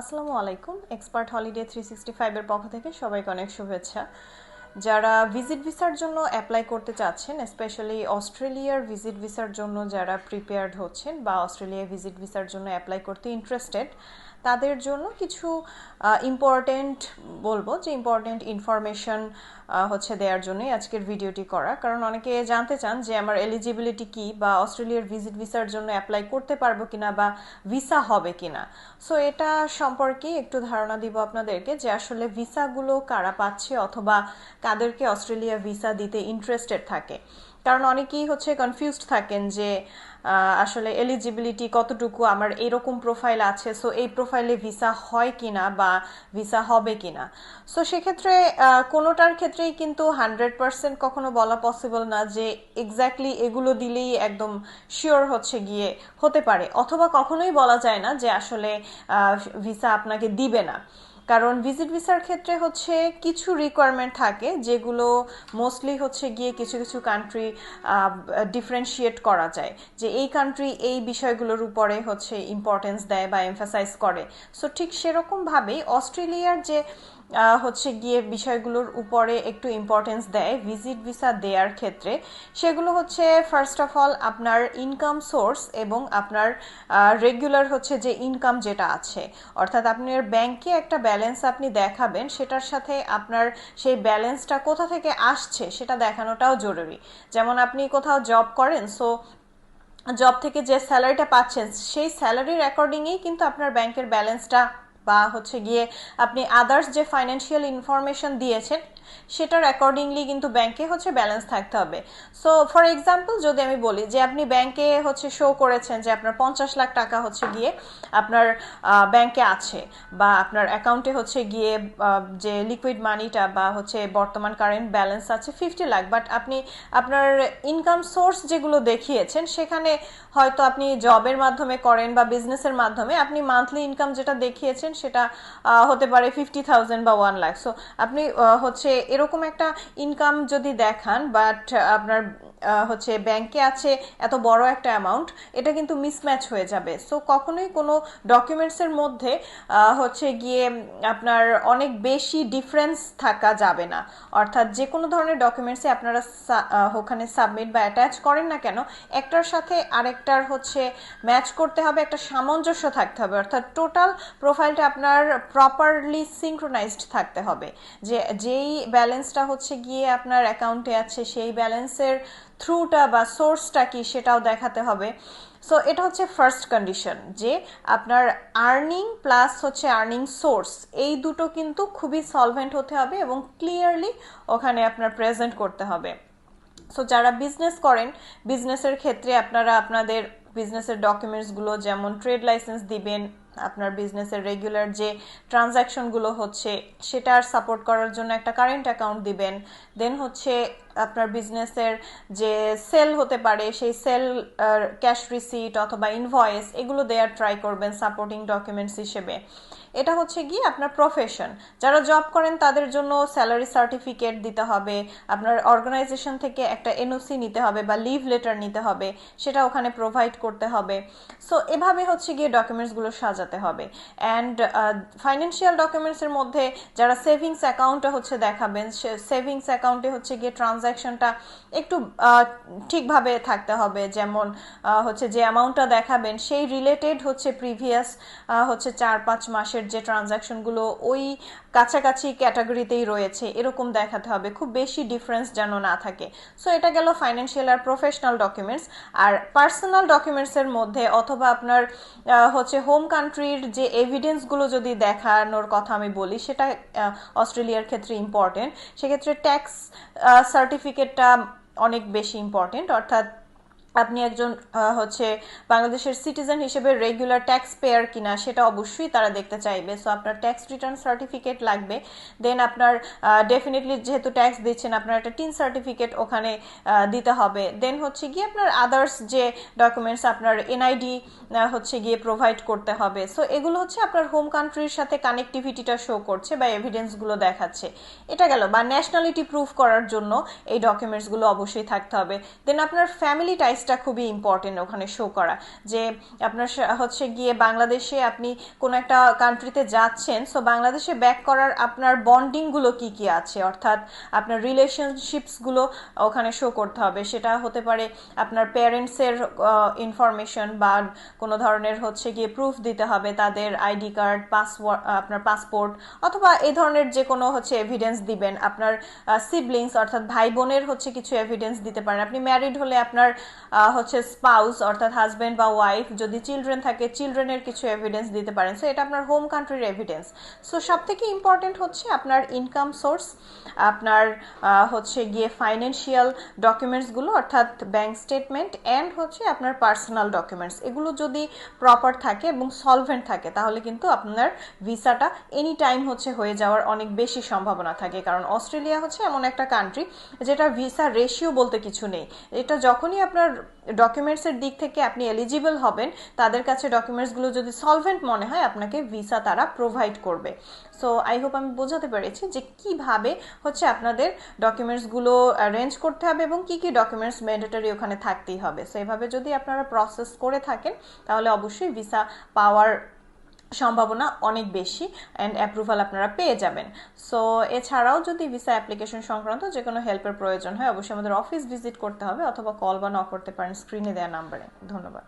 আসসালামু আলাইকুম। Expert holiday three sixty ফাইভের পক্ষ থেকে সবাইকে অনেক শুভেচ্ছা। যারা ভিজিট ভিসার জন্য অ্যাপ্লাই করতে চাচ্ছেন স্পেশালি অস্ট্রেলিয়ার ভিজিট ভিসার জন্য যারা প্রিপেয়ার্ড হচ্ছেন বা অস্ট্রেলিয়া ভিজিট ভিসার জন্য অ্যাপ্লাই করতে ইন্টারেস্টেড তাদের জন্য কিছু ইম্পর্টেন্ট বলব যে ইম্পর্টেন্ট ইনফরমেশন হচ্ছে দেওয়ার জন্যই আজকের ভিডিওটি করা। কারণ অনেকে জানতে চান যে আমার এলিজিবিলিটি কি বা অস্ট্রেলিয়ার ভিজিট ভিসার জন্য অ্যাপ্লাই করতে পারব কিনা বা ভিসা হবে কিনা। সো এটা সম্পর্কে একটু ধারণা দিব আপনাদেরকে যে আসলে ভিসাগুলো কারা পাচ্ছে অথবা কাদেরকে অস্ট্রেলিয়া ভিসা দিতে ইন্টারেস্টেড থাকে। কারণ অনেকেই হচ্ছে কনফিউজড থাকেন যে আসলে এলিজিবিলিটি কতটুকু, আমার এরকম প্রোফাইল আছে সো এই প্রোফাইলে ভিসা হয় কিনা বা ভিসা হবে কিনা। সো সেক্ষেত্রে কোনোটার ক্ষেত্রেই কিন্তু হান্ড্রেড পার্সেন্ট কখনো বলা পসিবল না যে এক্স্যাক্টলি এগুলো দিলেই একদম শিওর হচ্ছে গিয়ে হতে পারে। অথবা কখনোই বলা যায় না যে আসলে ভিসা আপনাকে দিবে না। কারণ ভিজিট ভিসার ক্ষেত্রে হচ্ছে কিছু রিকোয়ারমেন্ট থাকে যেগুলো মোস্টলি হচ্ছে গিয়ে কিছু কিছু কান্ট্রি ডিফারেন্সিয়েট করা যায়। যে এই কান্ট্রি এই বিষয়গুলোর উপরে হচ্ছে ইম্পর্টেন্স দেয় বা এমফাসাইজ করে। সো ঠিক সেরকমভাবেই অস্ট্রেলিয়ার যে হচ্ছে গিয়ে বিষয়গুলোর উপরে একটু ইম্পর্টেন্স দেয় ভিজিট ভিসা দেওয়ার ক্ষেত্রে। সেগুলো হচ্ছে ফার্স্ট অফ অল আপনার ইনকাম সোর্স এবং আপনার রেগুলার হচ্ছে যে ইনকাম যেটা আছে। অর্থাৎ আপনার ব্যাংকে একটা ব্যালেন্স আপনি দেখাবেন, সেটার সাথে আপনার সেই ব্যালেন্সটা কোথা থেকে আসছে সেটা দেখানোটাও জরুরি। যেমন আপনি কোথাও জব করেন সো জব থেকে যে স্যালারিটা পাচ্ছেন, সেই স্যালারির অ্যাকর্ডিংয়েই কিন্তু আপনার ব্যাংকের ব্যালেন্সটা বা হচ্ছে গিয়ে আপনি আদার্স যে ফাইন্যান্সিয়াল ইনফরমেশন দিয়েছেন, সেটার অ্যাকর্ডিংলি কিন্তু ব্যাংকে হচ্ছে ব্যালেন্স থাকতে হবে। সো ফর এক্সাম্পল যদি আমি বলি যে আপনি ব্যাংকে হচ্ছে শো করেছেন যে আপনার পঞ্চাশ লাখ টাকা হচ্ছে গিয়ে আপনার ব্যাংকে আছে বা আপনার অ্যাকাউন্টে হচ্ছে গিয়ে যে লিকুইড মানিটা বা হচ্ছে বর্তমান কারেন্ট ব্যালেন্স আছে ফিফটি লাখ। বাট আপনি আপনার ইনকাম সোর্স যেগুলো দেখিয়েছেন, সেখানে হয়তো আপনি জবের মাধ্যমে করেন বা বিজনেসের মাধ্যমে আপনি মান্থলি ইনকাম যেটা দেখিয়েছেন সেটা হতে পারে ফিফটি থাউজেন্ড বা ওয়ান লাখ সো আপনি হচ্ছে এরকম একটা ইনকাম যদি দেখান বাট আপনার হচ্ছে ব্যাংকে আছে এত বড় একটা অ্যামাউন্ট এটা কিন্তু মিসম্যাচ হয়ে যাবে। সো কখনোই কোনো ডকুমেন্টসের মধ্যে হচ্ছে গিয়ে আপনার অনেক বেশি ডিফারেন্স থাকা যাবে না। অর্থাৎ যে কোনো ধরনের ডকুমেন্টসে আপনারা ওখানে সাবমিট বা অ্যাটাচ করেন না কেন, একটার সাথে আরেকটার হচ্ছে ম্যাচ করতে হবে, একটা সামঞ্জস্য থাকতে হবে। অর্থাৎ টোটাল প্রোফাইলটা আপনার প্রপারলি সিঙ্ক্রোনাইজড থাকতে হবে। যে, যেই ব্যালেন্সটা হচ্ছে গিয়ে আপনার অ্যাকাউন্টে আছে, সেই ব্যালেন্সের থ্রুটা বা সোর্সটা কি সেটাও দেখাতে হবে। সো এটা হচ্ছে ফার্স্ট কন্ডিশন যে আপনার আর্নিং প্লাস হচ্ছে আর্নিং সোর্স এই দুটো কিন্তু খুবই সলভেন্ট হতে হবে এবং ক্লিয়ারলি ওখানে আপনার প্রেজেন্ট করতে হবে। সো যারা বিজনেস করেন বিজনেসের ক্ষেত্রে আপনারা আপনাদের বিজনেসের ডকুমেন্টসগুলো যেমন ট্রেড লাইসেন্স দিবেন, আপনার বিজনেসের রেগুলার যে ট্রানজ্যাকশনগুলো হচ্ছে সেটার সাপোর্ট করার জন্য একটা কারেন্ট অ্যাকাউন্ট দিবেন। দেন হচ্ছে আপনার বিজনেসের যে সেল হতে পারে, সেই সেল ক্যাশ রিসিট অথবা ইনভয়েস এগুলো দেওয়ার ট্রাই করবেন সাপোর্টিং ডকুমেন্টস হিসেবে। এটা হচ্ছে গিয়ে আপনার প্রফেশন যারা জব করেন, তাদের জন্য স্যালারি সার্টিফিকেট দিতে হবে, আপনার অর্গানাইজেশন থেকে একটা এনওসি নিতে হবে বা লিভ লেটার নিতে হবে, সেটা ওখানে প্রোভাইড করতে হবে। সো এভাবে হচ্ছে গিয়ে ডকুমেন্টসগুলো সাজাতে হবে। অ্যান্ড ফাইন্যান্সিয়াল ডকুমেন্টসের মধ্যে যারা সেভিংস অ্যাকাউন্টটা হচ্ছে দেখাবেন সেভিংস অ্যাকাউন্টে হচ্ছে গিয়ে ট্রানজ্যাকশনটা একটু ঠিকভাবে থাকতে হবে। যেমন হচ্ছে যে অ্যামাউন্টটা দেখাবেন, সেই রিলেটেড হচ্ছে প্রিভিয়াস হচ্ছে চার পাঁচ মাসের যে ট্রানজ্যাকশনগুলো ওই কাছাকাছি ক্যাটাগরিতেই রয়েছে। এরকম দেখাতে হবে। খুব বেশি ডিফারেন্স যেন না থাকে। সো এটা গেল ফাইন্যান্সিয়াল আর প্রফেশনাল ডকুমেন্টস আর পার্সোনাল ডকুমেন্টসের মধ্যে অথবা আপনার হচ্ছে হোম কান্ট্রির যে এভিডেন্সগুলো যদি দেখানোর কথা আমি বলি, সেটা অস্ট্রেলিয়ার ক্ষেত্রে ইম্পর্টেন্ট সেক্ষেত্রে ট্যাক্স সার্টিফিকেটটা অনেক বেশি ইম্পর্টেন্ট অর্থাৎ আপনি একজন হচ্ছে বাংলাদেশের সিটিজেন হিসেবে রেগুলার ট্যাক্স পেয়ার কিনা সেটা অবশ্যই তারা দেখতে চাইবে। সো আপনার ট্যাক্স রিটার্ন সার্টিফিকেট লাগবে। দেন আপনার ডেফিনেটলি যেহেতু ট্যাক্স দিচ্ছেন, আপনার একটা টিন সার্টিফিকেট ওখানে দিতে হবে। দেন হচ্ছে গিয়ে আপনার আদার্স যে ডকুমেন্টস আপনার এনআইডি হচ্ছে গিয়ে প্রোভাইড করতে হবে। সো এগুলো হচ্ছে আপনার হোম কান্ট্রির সাথে কানেক্টিভিটিটা শো করছে বা এভিডেন্সগুলো দেখাচ্ছে। এটা গেল, বা ন্যাশনালিটি প্রুফ করার জন্য এই ডকুমেন্টসগুলো অবশ্যই থাকতে হবে। দেন আপনার ফ্যামিলি টাইস এভিডেন্সটা খুবই ইম্পর্টেন্ট ওখানে শো করা। যে আপনার হচ্ছে গিয়ে বাংলাদেশে আপনি কোনো একটা কান্ট্রিতে যাচ্ছেন সো বাংলাদেশে ব্যাক করার আপনার বন্ডিংগুলো কি কি আছে? অর্থাৎ আপনার রিলেশনশিপসগুলো ওখানে শো করতে হবে। সেটা হতে পারে আপনার প্যারেন্টসের ইনফরমেশন বা কোনো ধরনের হচ্ছে গিয়ে প্রুফ দিতে হবে তাদের আইডি কার্ড পাসওয়ার্ড আপনার পাসপোর্ট অথবা এই ধরনের যে কোনো হচ্ছে এভিডেন্স দিবেন। আপনার সিবলিংস অর্থাৎ ভাই বোনের হচ্ছে কিছু এভিডেন্স দিতে পারেন। আপনি ম্যারিড হলে আপনার হচ্ছে স্পাউস অর্থাৎ হাজব্যান্ড বা ওয়াইফ যদি চিলড্রেন থাকে চিলড্রেনের কিছু এভিডেন্স দিতে পারেন। সো এটা আপনার হোম কান্ট্রির এভিডেন্স সো সব থেকে ইম্পর্টেন্ট হচ্ছে আপনার ইনকাম সোর্স আপনার হচ্ছে গিয়ে ফাইন্যান্সিয়াল ডকুমেন্টসগুলো অর্থাৎ ব্যাংক স্টেটমেন্ট অ্যান্ড হচ্ছে আপনার পার্সোনাল ডকুমেন্টস এগুলো যদি প্রপার থাকে এবং সলভেন্ট থাকে, তাহলে কিন্তু আপনার ভিসাটা এনি টাইম হচ্ছে হয়ে যাওয়ার অনেক বেশি সম্ভাবনা থাকে। কারণ অস্ট্রেলিয়া হচ্ছে এমন একটা কান্ট্রি যেটা ভিসা রেশিও বলতে কিছু নেই। এটা যখনই আপনার ডকুমেন্টসের দিক থেকে আপনি এলিজিবল হবেন, তাদের কাছে ডকুমেন্টসগুলো যদি সলভেন্ট মনে হয়, আপনাকে ভিসা তারা প্রোভাইড করবে। সো আই হোপ আমি বোঝাতে পেরেছি যে কীভাবে হচ্ছে আপনাদের ডকুমেন্টসগুলো অ্যারেঞ্জ করতে হবে এবং কি কি ডকুমেন্টস ম্যান্ডেটরি ওখানে থাকতেই হবে। সো এভাবে যদি আপনারা প্রসেস করে থাকেন, তাহলে অবশ্যই ভিসা পাওয়ার সম্ভাবনা অনেক বেশি অ্যান্ড অ্যাপ্রুভাল আপনারা পেয়ে যাবেন। সো এছাড়াও যদি ভিসা অ্যাপ্লিকেশন সংক্রান্ত যে কোনো হেল্পের প্রয়োজন হয়, অবশ্যই আমাদের অফিস ভিজিট করতে হবে অথবা কল বা ন করতে পারেন স্ক্রিনে দেওয়া নাম্বারে ধন্যবাদ।